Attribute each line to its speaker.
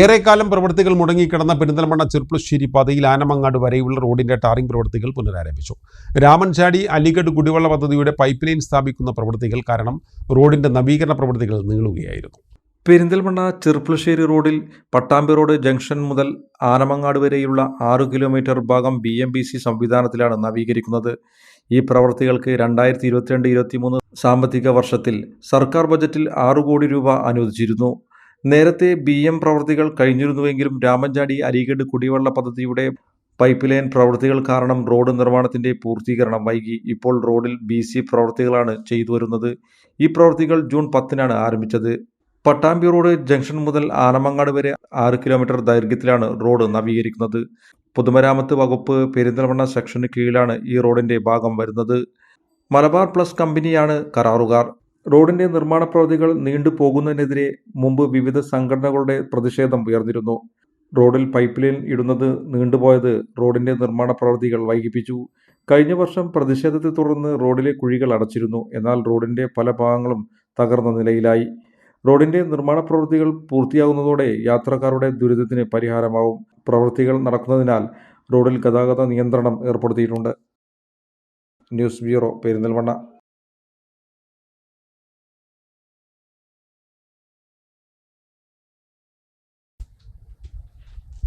Speaker 1: ഏറെക്കാലം പ്രവൃത്തികൾ മുടങ്ങിക്കിടന്ന പെരിന്തൽമണ്ണ ചെർപ്പുളശ്ശേരി പാതയിൽ ആനമങ്ങാട് വരെയുള്ള റോഡിന്റെ ടാറിംഗ് പ്രവൃത്തികൾ പുനരാരംഭിച്ചു. രാമൻചാടി അലിഗഡ് കുടിവെള്ള പദ്ധതിയുടെ പൈപ്പ് ലൈൻ സ്ഥാപിക്കുന്ന പ്രവൃത്തികൾ കാരണം റോഡിന്റെ നവീകരണ പ്രവൃത്തികൾ നീളുകയായിരുന്നു.
Speaker 2: പെരിന്തൽമണ്ണ ചെർപ്പുളശ്ശേരി റോഡിൽ പട്ടാമ്പി റോഡ് ജംഗ്ഷൻ മുതൽ ആനമങ്ങാട് വരെയുള്ള ആറു കിലോമീറ്റർ ഭാഗം ബി എം ബി സി സംവിധാനത്തിലാണ് നവീകരിക്കുന്നത്. ഈ പ്രവൃത്തികൾക്ക് രണ്ടായിരത്തി ഇരുപത്തിരണ്ട് ഇരുപത്തിമൂന്ന് സാമ്പത്തിക വർഷത്തിൽ സർക്കാർ ബജറ്റിൽ ആറു കോടി രൂപ അനുവദിച്ചിരുന്നു. നേരത്തെ ബി എം പ്രവൃത്തികൾ കഴിഞ്ഞിരുന്നുവെങ്കിലും രാമൻചാടി അരീഗഡ് കുടിവെള്ള പദ്ധതിയുടെ പൈപ്പ് ലൈൻ പ്രവൃത്തികൾ കാരണം റോഡ് നിർമ്മാണത്തിന്റെ പൂർത്തീകരണം വൈകി. ഇപ്പോൾ റോഡിൽ ബി സി പ്രവൃത്തികളാണ് ചെയ്തു വരുന്നത്. ഈ പ്രവൃത്തികൾ ജൂൺ പത്തിനാണ് ആരംഭിച്ചത്. പട്ടാമ്പി റോഡ് ജംഗ്ഷൻ മുതൽ ആനമങ്ങാട് വരെ ആറ് കിലോമീറ്റർ ദൈർഘ്യത്തിലാണ് റോഡ് നവീകരിക്കുന്നത്. പൊതുമരാമത്ത് വകുപ്പ് പെരിന്തൽമണ്ണ സെക്ഷന് കീഴിലാണ് ഈ റോഡിന്റെ ഭാഗം വരുന്നത്. മലബാർ പ്ലസ് കമ്പനിയാണ് കരാറുകാർ. റോഡിന്റെ നിർമ്മാണ പ്രവൃത്തികൾ നീണ്ടുപോകുന്നതിനെതിരെ മുമ്പ് വിവിധ സംഘടനകളുടെ പ്രതിഷേധം ഉയർന്നിരുന്നു. റോഡിൽ പൈപ്പ് ലൈൻ ഇടുന്നത് നീണ്ടുപോയത് റോഡിന്റെ നിർമ്മാണ പ്രവൃത്തികൾ വൈകിപ്പിച്ചു. കഴിഞ്ഞ വർഷം പ്രതിഷേധത്തെ തുടർന്ന് റോഡിലെ കുഴികൾ അടച്ചിരുന്നു. എന്നാൽ റോഡിന്റെ പല ഭാഗങ്ങളും തകർന്ന നിലയിലായി. റോഡിന്റെ നിർമ്മാണ പ്രവൃത്തികൾ പൂർത്തിയാകുന്നതോടെ യാത്രക്കാരുടെ ദുരിതത്തിന് പരിഹാരമാവും. പ്രവൃത്തികൾ നടക്കുന്നതിനാൽ റോഡിൽ ഗതാഗത നിയന്ത്രണം ഏർപ്പെടുത്തിയിട്ടുണ്ട്. News bureau Perinthalmanna.